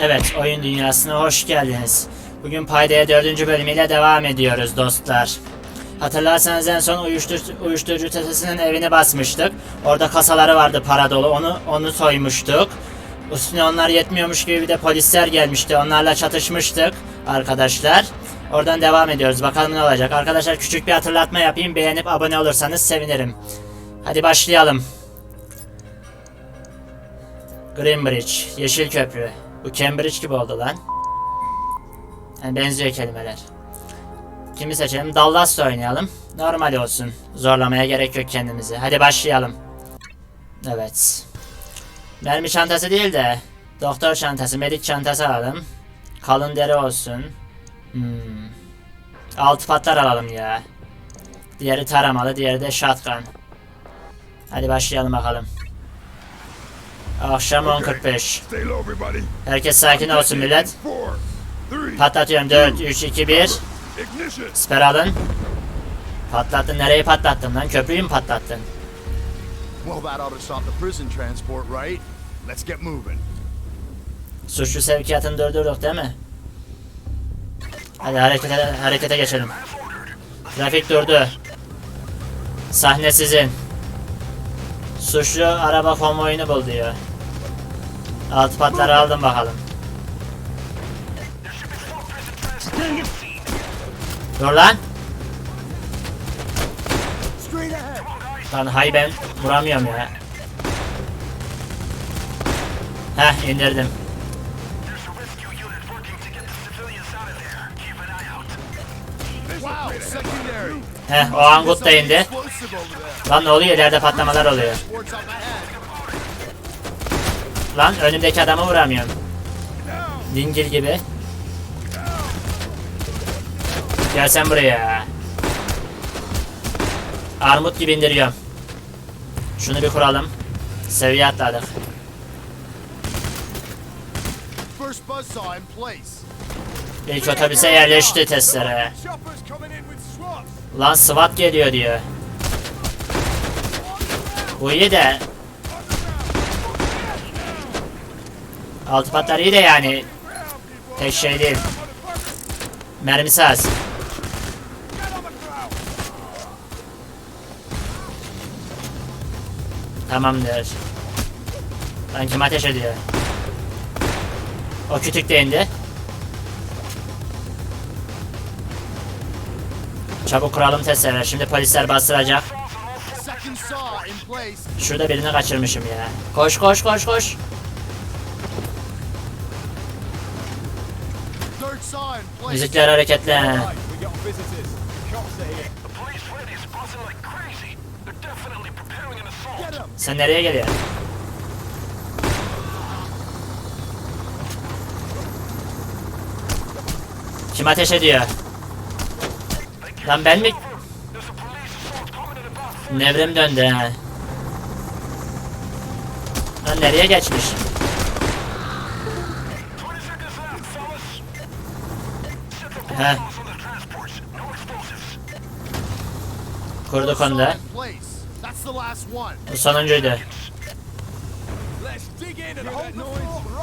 Evet, oyun dünyasına hoş geldiniz. Bugün Payda'ya dördüncü bölümüyle devam ediyoruz dostlar. Hatırlarsanız en son uyuşturucu, uyuşturucu çetesinin evini basmıştık. Orada kasaları vardı para dolu, onu onu soymuştuk. Üstüne onlar yetmiyormuş gibi bir de polisler gelmişti. Onlarla çatışmıştık arkadaşlar. Oradan devam ediyoruz. Bakalım ne olacak. Arkadaşlar küçük bir hatırlatma yapayım. Beğenip abone olursanız sevinirim. Hadi başlayalım. Greenbridge, Yeşil Köprü. Bu Cambridge gibi oldu lan. Yani benziyor kelimeler. Kimi seçelim? Dallas'la oynayalım. Normal olsun. Zorlamaya gerek yok kendimizi. Hadi başlayalım. Evet. Mermi çantası değil de doktor çantası, medik çantası alalım. Kalın deri olsun. Hmm. Altı patlar alalım ya. Diğeri taramalı, diğeri de shotgun. Hadi başlayalım bakalım. Akşam 10.45. Stay low, everybody. Herkes sakin olsun millet. Patlatıyorum 4, 3, 2, 1. ignition. Siper alın. Patlattın. Nereyi patlattın lan? Köprüyü mü patlattın? Suçlu sevkiyatını durdurduk değil mi? Hadi harekete, harekete geçelim. Trafik durdu. Sahne sizin. Suçlu araba konvoyunu bul diyor. Altı patları aldım bakalım. Dur lan. Lan hay ben vuramıyorum ya. Heh indirdim. Heh o angut da indi. Lan ne oluyor ileride patlamalar oluyor. Lan önümdeki adamı vuramıyorum. Dingil gibi. Gel sen buraya. Armut gibi indiriyorum. Şunu bir kuralım. Seviye atladık. İlk otobüse yerleşti testere. Lan SWAT geliyor diyor. Bu iyi de. Altı patlar iyi de yani. Tek şey değil. Mermisi az. Tamamdır. Lan kim ateş ediyor? O kütük de indi. Çabuk kuralım testereler. Şimdi polisler bastıracak. Şurada birini kaçırmışım ya. Koş koş koş koş. Get them. Sen nereye geliyorsun? Kim ateş ediyor? Lan ben mi? Nevrim döndü. Lan nereye geçmiş?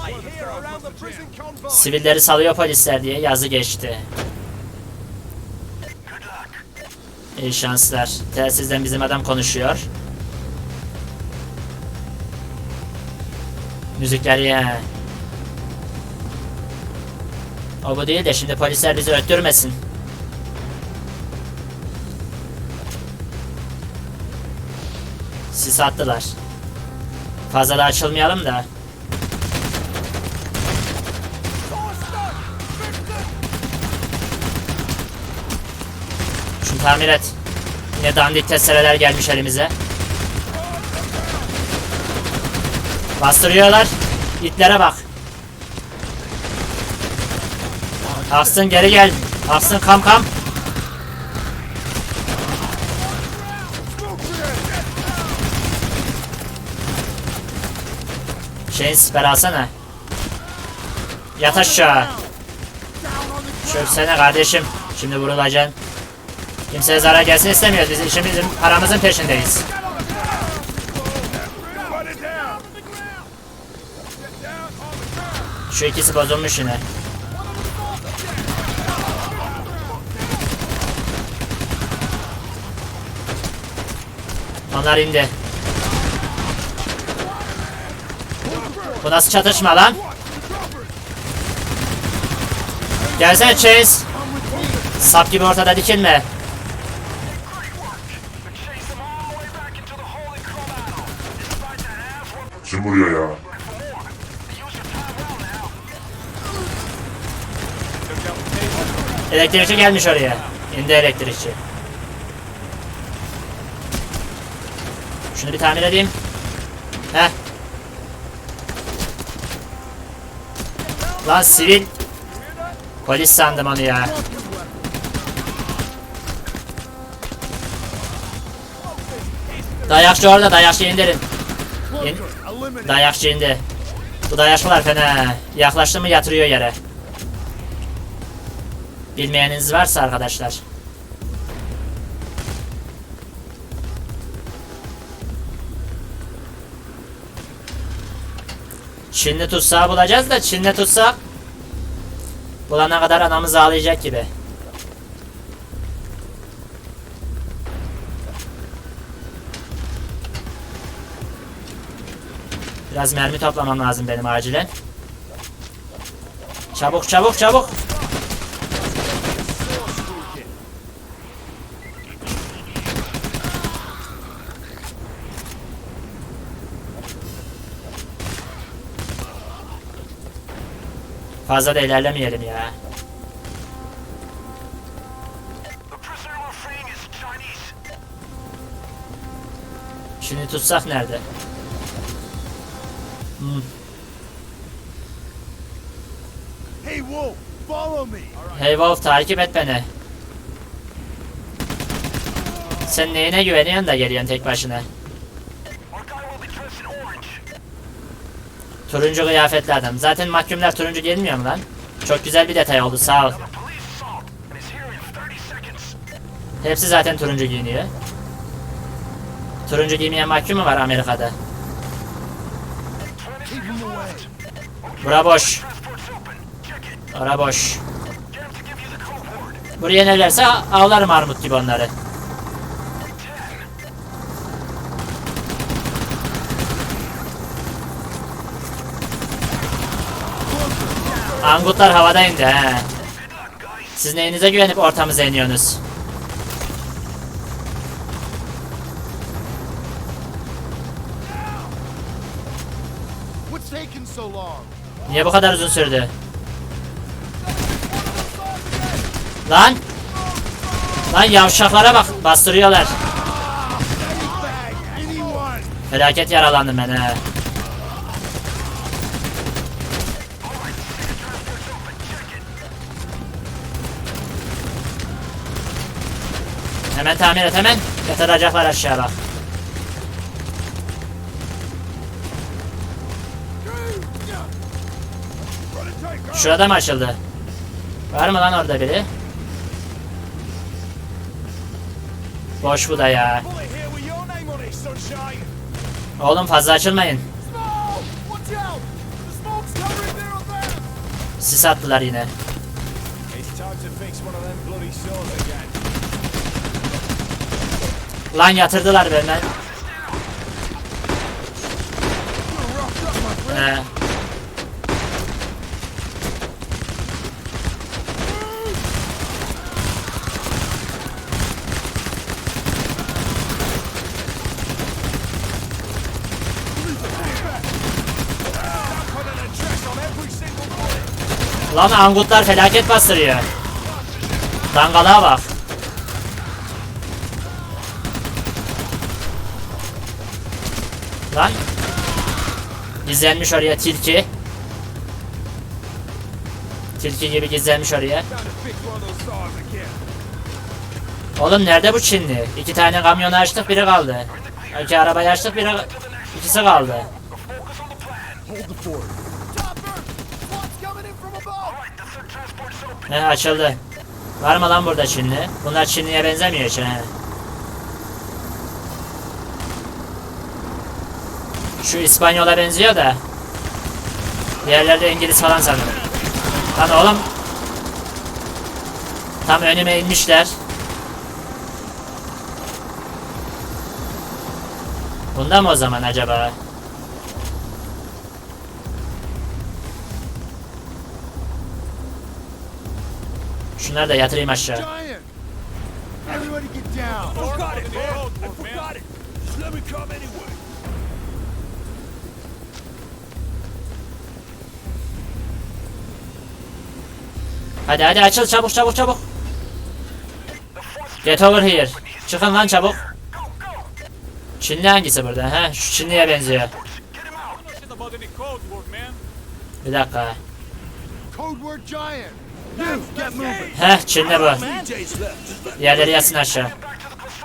Right here around the prison convoy. Sivilleri salıyor polisler diye yazı geçti. İyi şanslar. Telsizden bizim adam konuşuyor. Müzikler ya. O bu değil de şimdi polisler bizi öttürmesin. Sis attılar. Fazla da açılmayalım da. Şunu tamir et. Yine dandik testereler gelmiş elimize. Bastırıyorlar. İtlere bak. Aslı geri gel. Aslı kam kam. Şeyin siper alsana. Yat aşağı. Çöksene kardeşim. Şimdi vurulacaksın. Kimseye zarar gelsin istemiyoruz. Biz işimizin paramızın peşindeyiz. Şu ikisi bozulmuş yine. Onlar indi. Bu nasıl çatışma lan? Gelsene Chase. Sap gibi ortada dikilme. Kim vuruyor ya? Elektrikçi gelmiş oraya. İndi elektrikçi. Şunu bir tamir edeyim. Heh. Lan sivil. Polis sandım onu ya. Dayakçı orada dayakçı indirin. İn-. Dayakçı indi. Bu dayakçılar fena. Yaklaştı mı yatırıyor yere. Bilmeyeniniz varsa arkadaşlar. Çinli tutsağı bulacağız da Çinli tutsak bulana kadar anamız ağlayacak gibi. Biraz mermi toplamam lazım benim acilen. Çabuk çabuk çabuk. Fazla da ilerlemeyelim ya. Şimdi tutsak nerede? Hey, Wolf, follow me. Hey Wolf takip et beni. Sen neyine güveniyorsun da geliyorsun tek başına? Turuncu kıyafetli adam. Zaten mahkumlar turuncu gelmiyor mu lan? Çok güzel bir detay oldu sağ ol. A police assault and is here in 30 seconds. Hepsi zaten turuncu giyiniyor. Turuncu giymeyen mahkum mu var Amerika'da? 20 seconds left. Bura boş. Ora boş. Buraya nelerse avlarım armut gibi onları. Angutlar havada indi he. Siz neyinize güvenip ortamıza iniyorsunuz? Niye bu kadar uzun sürdü? Lan! Lan yavşaklara bak bastırıyorlar. Felaket yaralandım ben he. Tamir et hemen. Yatıracaklar aşağı bak. Şurada mı açıldı? Var mı lan orada biri? Boş bu da ya. Oğlum fazla açılmayın. Sis attılar yine. Lan yatırdılar benden. Lan angutlar felaket bastırıyor. Dangalığa bak. Lan. Gizlenmiş oraya tilki. Tilki gibi gizlenmiş oraya. Oğlum nerede bu Çinli? İki tane kamyonu açtık biri kaldı. İki arabayı açtık biri ikisi kaldı. He açıldı. Var mı lan burada Çinli? Bunlar Çinli'ye benzemiyor hiç Şu İspanyola benziyor da. Diğerleri de İngiliz falan sanırım. Lan oğlum. Tam önüme inmişler. Bunda mı o zaman acaba? Şunları da yatırayım aşağı. Everybody get down! Forgot it, man. I forgot it. Just let me come anyway. Hadi hadi açıl çabuk çabuk çabuk. Get over here. Çıkın lan çabuk. Çinli hangisi burada? He, şu Çinliye benziyor. Bir dakika. Heh, Çinli bu. Diğerleri yatsın aşağı.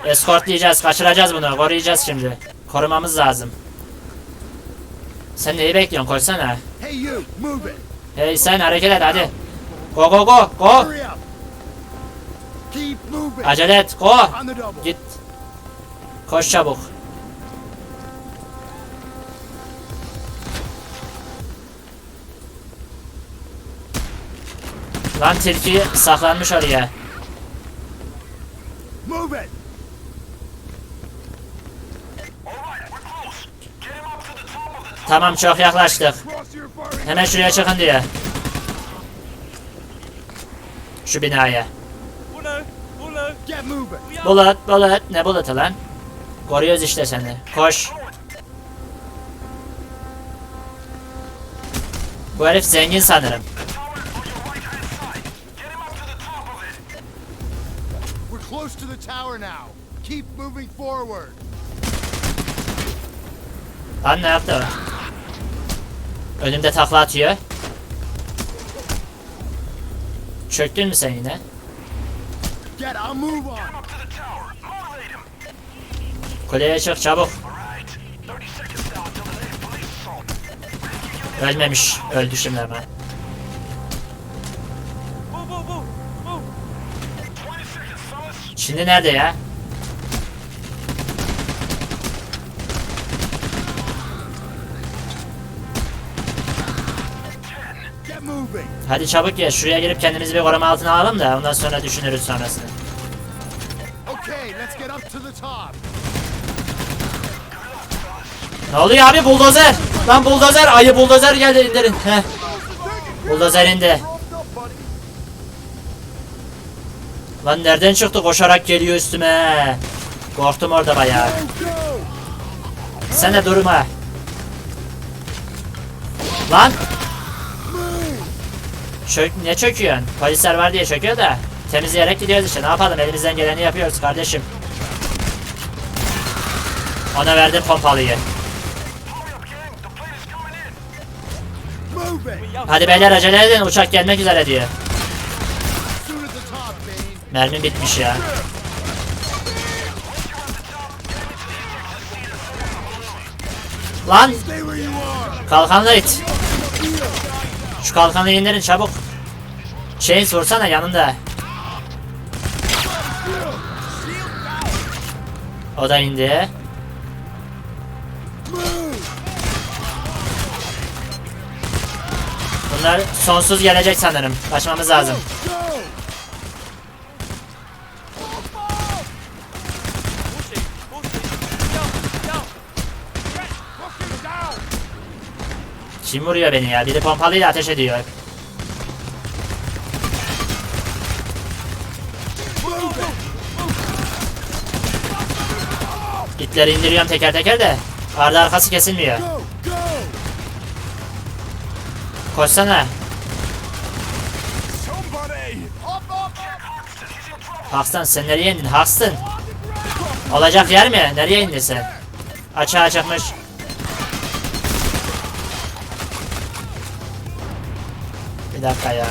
Eskortlayacağız, kaçıracağız bunu, koruyacağız şimdi. Korumamız lazım. Sen neyi bekliyorsun? İt! Hey sen hareket et hadi. Go go go go. Acele et, go. Git. Koş çabuk. Lan tilki saklanmış oraya. Tamam çok yaklaştık. Hemen şuraya çıkın diye. Şu binaya. Bulut, bulut. Ne bulutu lan? Koruyoruz işte seni. Koş. Bu herif zengin sanırım. We're close to the tower now. Keep moving forward. Lan ne yaptı o? Önümde takla atıyor. Çöktün mü sen yine? Get a move on! Kuleye çık çabuk. Ölmemiş. Öldü şimdi hemen. Şimdi nerede ya? Hadi çabuk ya. Şuraya girip kendimizi bir koruma altına alalım da ondan sonra düşünürüz sonrasını. Ne oluyor abi buldozer? Lan buldozer ayı buldozer geldi indirin. Heh. Buldozer indi. Lan nereden çıktı koşarak geliyor üstüme. Korktum orada bayağı. Sen de durma. Lan. Çök, ne çöküyorsun? Polisler var diye çöküyor da. Temizleyerek gidiyoruz işte. Ne yapalım? Elimizden geleni yapıyoruz kardeşim. Ona verdim pompalıyı. Hadi beyler acele edin. Uçak gelmek üzere diyor. Mermi bitmiş ya. Lan kalkanla it. Şu kalkanı indirin çabuk. Chains vursana yanında. O da indi. Bunlar sonsuz gelecek sanırım. Kaçmamız lazım. Kim vuruyor beni ya? Biri pompalıyla ateş ediyor. İtleri indiriyorum teker teker de. Ardı arkası kesilmiyor. Koşsana. Hakstan sen nereye indin? Haksın. Olacak yer mi? Nereye indin sen? Açığa çıkmış. Bir dakika ya.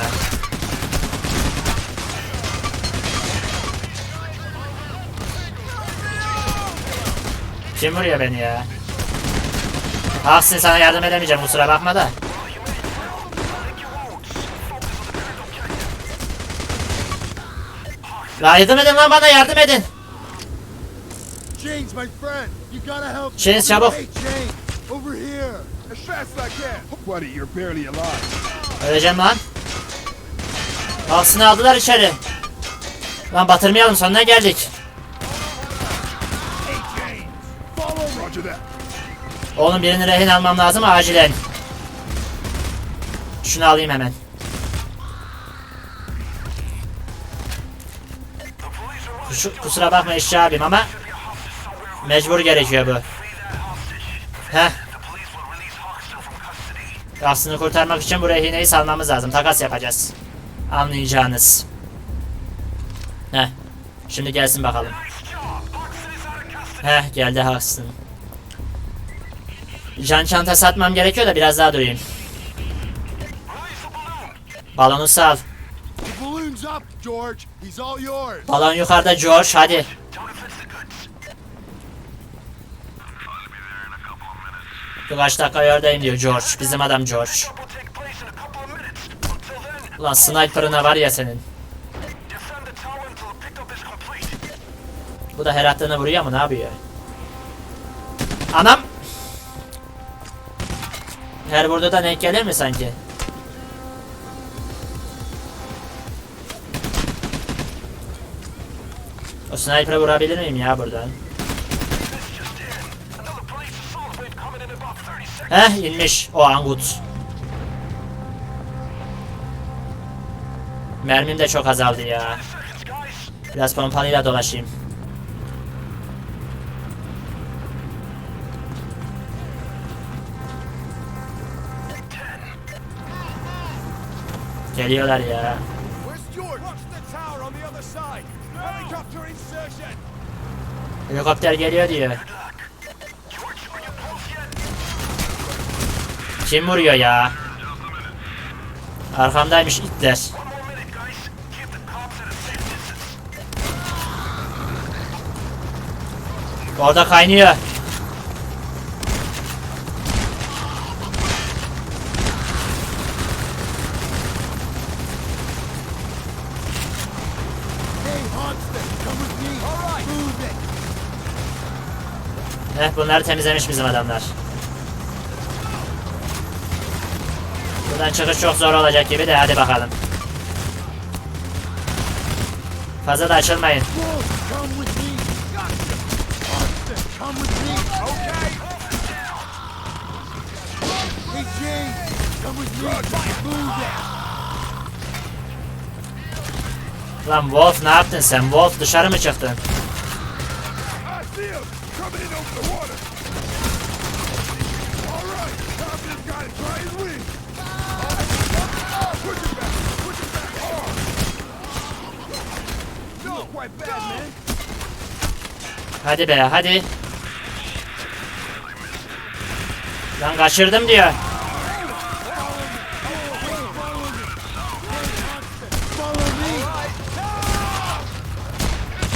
Kim vuruyor beni ya? Haksın sana yardım edemeyeceğim kusura bakma da. La yardım edin lan bana yardım edin. James, my friend, you gotta help. James, çabuk. Hey, James, over here. fast as I can. Buddy, you're barely alive. Öleceğim lan. Aksını aldılar içeri. Lan batırmayalım sonuna geldik. Oğlum birini rehin almam lazım acilen. Şunu alayım hemen. Kus- kusura bakma işçi abim ama mecbur gerekiyor bu. Heh. Aslını kurtarmak için bu rehineyi salmamız lazım. Takas yapacağız. Anlayacağınız. Heh. Şimdi gelsin bakalım. Heh geldi Huxton. Can çantası atmam gerekiyor da biraz daha durayım. Balonu sal. Balon yukarıda George hadi. Birkaç dakika oradayım diyor George. Bizim adam George. Ulan sniper'ına var ya senin. Bu da her attığını vuruyor mu ne yapıyor? Anam! Her burada da denk gelir mi sanki? O sniper'ı vurabilir miyim ya buradan? Another police assault wave coming in about 30 seconds. Heh inmiş o angut. Mermim de çok azaldı ya. Biraz pompalıyla dolaşayım. Helicopter insertion. Helikopter geliyor diyor. Kim vuruyor ya? Arkamdaymış itler. One more minute, guys. Keep the cops at a safe distance. Orada kaynıyor. Hey, Hogston, come with me. All right. Move it. Heh bunları temizlemiş bizim adamlar. Buradan çıkış çok zor olacak gibi de hadi bakalım. Fazla da açılmayın. Lan Wolf ne yaptın sen? Wolf dışarı mı çıktın? Hadi be hadi. Lan kaçırdım diyor.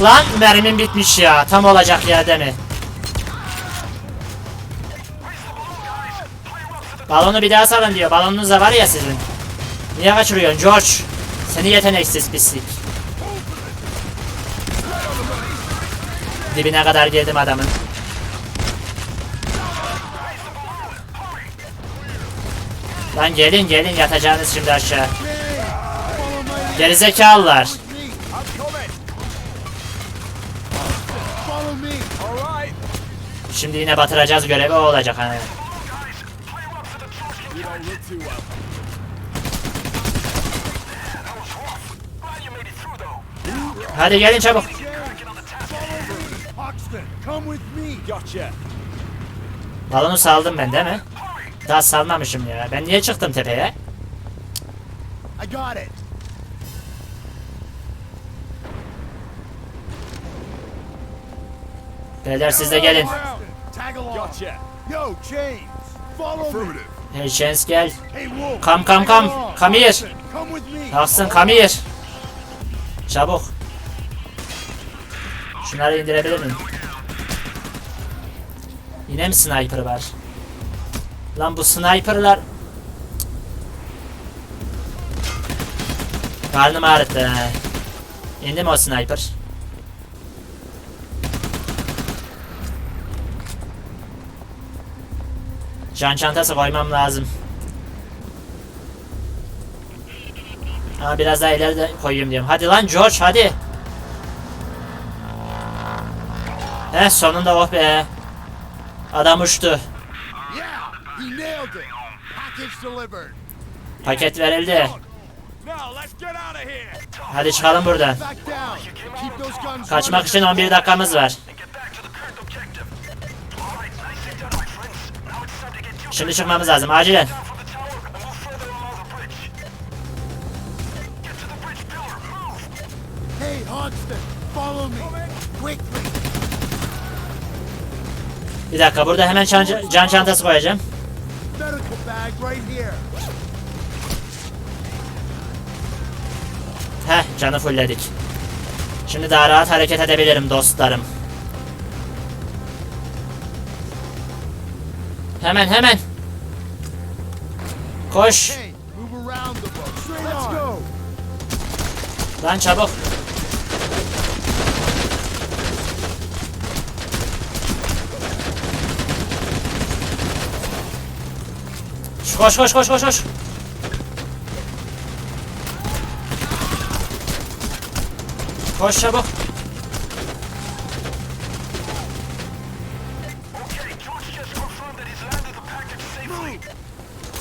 Lan mermim bitmiş ya. Tam olacak yerde mi? Balonu bir daha salın diyor. Balonunuz da var ya sizin. Niye kaçırıyorsun George? Seni yeteneksiz pislik. Dibine kadar girdim adamın. Lan gelin gelin yatacağınız şimdi aşağı. Gerizekalılar. Şimdi yine batıracağız görevi o olacak hani. You don't look too well. Glad you made it through, though. Hadi gelin çabuk. Hogston, come with me. Gotcha. Balonu saldım ben değil mi? Daha salmamışım ya. Ben niye çıktım tepeye? I got it. Beyler siz de gelin. Yo, James, follow me. Hey Chance gel. Hey, Wolf. Come, come, here. Hogston, Come here. Çabuk. Şunları indirebilir miyim? Yine mi sniper var? Lan bu sniperlar... Karnım ağrıttı. İndi mi o sniper? Can çantası koymam lazım. Ama biraz daha ileride koyayım diyorum. Hadi lan George hadi. Heh sonunda oh be. Adam uçtu. Paket verildi. Hadi çıkalım buradan. Kaçmak için 11 dakikamız var. The bridge pillar. Move. Hey, follow me. Quickly. Bir dakika burada hemen can, can çantası koyacağım. Heh canı fullledik. Şimdi daha rahat hareket edebilirim dostlarım. Hemen hemen. Koş. Lan çabuk. Koş koş koş koş koş. Koş çabuk.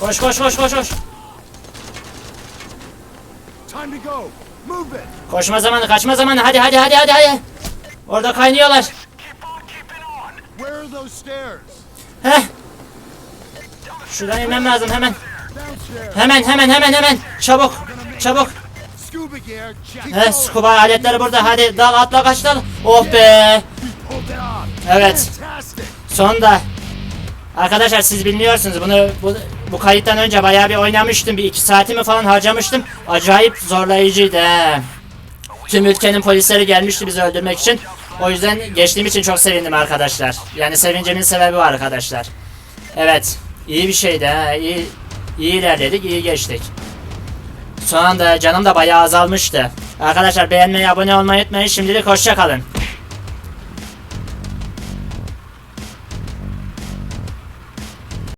Koş koş koş koş koş. Time to go. Move it. Koşma zamanı, kaçma zamanı. Hadi hadi hadi hadi hadi. Orada kaynıyorlar. Heh. Şuradan inmem lazım hemen. Hemen hemen hemen hemen. Çabuk. Çabuk. He, scuba aletleri burada. Hadi dal atla kaç dal. Oh be. Evet. Sonunda. Arkadaşlar siz bilmiyorsunuz bunu bu, bu kayıttan önce bayağı bir oynamıştım. Bir iki saatimi falan harcamıştım. Acayip zorlayıcıydı he. Tüm ülkenin polisleri gelmişti bizi öldürmek için. O yüzden geçtiğim için çok sevindim arkadaşlar. Yani sevincimin sebebi var arkadaşlar. Evet. iyi bir şeydi ha. İyi, iyi ilerledik, iyi geçtik. Son anda canım da bayağı azalmıştı. Arkadaşlar beğenmeyi, abone olmayı unutmayın. Şimdilik hoşça kalın.